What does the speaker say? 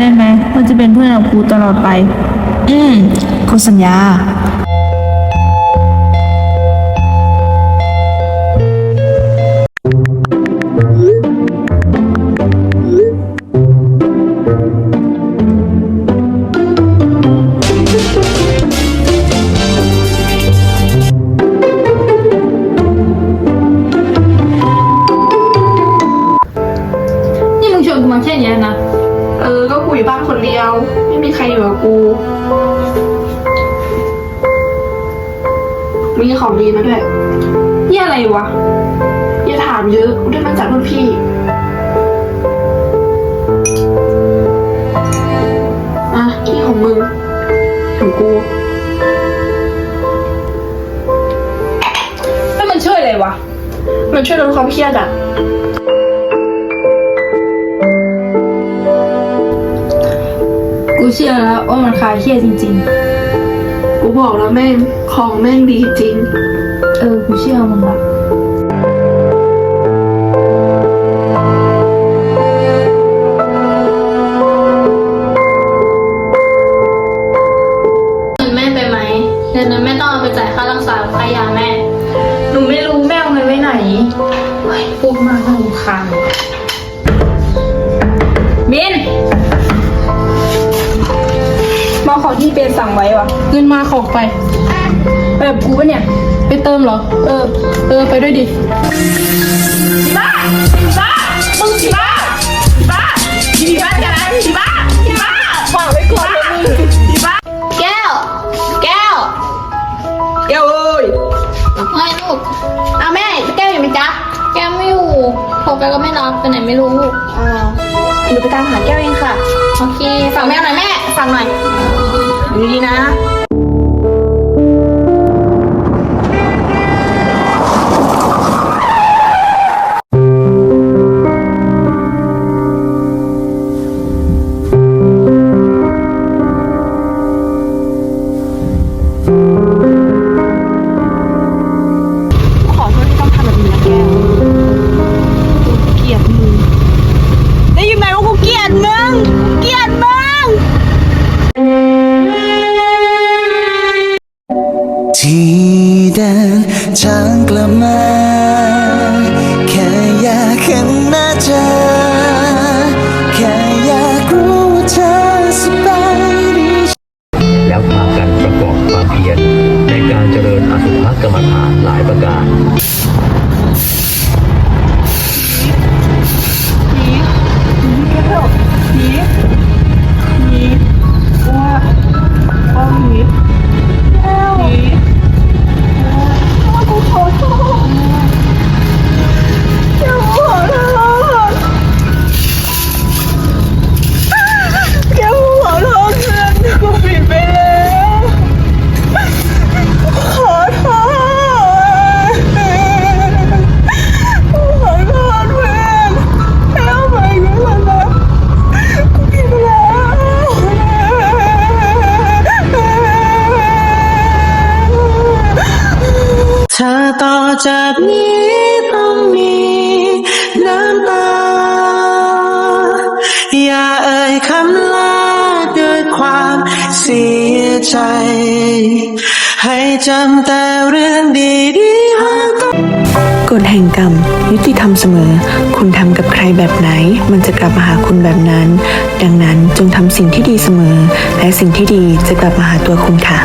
ได้ไหมว่าจะเป็นเพื่อนกับครูตลอดไป อืมครูสัญญา นี่มึงชวนกูมาแค่เนี้ยนะ เออ ก็กูอยู่บ้านคนเดียว ไม่มีใครอยู่กับกู มีของดีมาด้วยเยี่ยอะไรวะ อย่าถามเยอะ กูได้มาจากรุ่นพี่ อะที่ของมึงของกูแล้วมันช่วยอะไรวะ มันช่วยลดความเครียดอะ กูเชื่อแล้วว่ามันคลายเครียดจริงกูบอกแล้วแม่งของแม่งดีจริงๆเออ กูเชื่อมึงละเงินแม่ไปไหมเงินนั้นแม่ต้องเอาไปจ่ายค่ารักษาค่ายาแม่ หนูไม่รู้แม่เอาเงินไว้ไหนเฮ้ยพูดมากน่ารำคาญ ที่เป็นสั่งไว้วะเงินมาของไปไป แบบกูปะเนี่ย ไปเติมเหรอ เออ เออ ไปด้วยดิบ้าบ้ามึงสิบ้าบ้าผีบ้าจะนะผีบ้าผีบ้าฝากไว้ก่อนนะมึงผีบ้าแก้วแก้วเอ้ยไม่ลูกเอาแม่ แก้วอยู่ไหมจ๊ะ แก้วไม่อยู่โทรไปก็ไม่รับไปไหนไม่รู้อ้าวหนูไปตามหาแก้วเองค่ะ โอเค ฝากแม่หน่อยแม่ ฟังหน่อยดูดีนะ ช้างกลับมา ต่อจากนี้ต้องมีน้ำตา อย่าเอ่ยคำลาด้วยความเสียใจ ให้จำแต่เรื่องดีๆหากกฎแห่งกรรม ยุติธรรมเสมอ คุณทำกับใครแบบไหน มันจะกลับมาหาคุณแบบนั้น ดังนั้นจงทำสิ่งที่ดีเสมอ และสิ่งที่ดีจะกลับมาหาตัวคุณค่ะ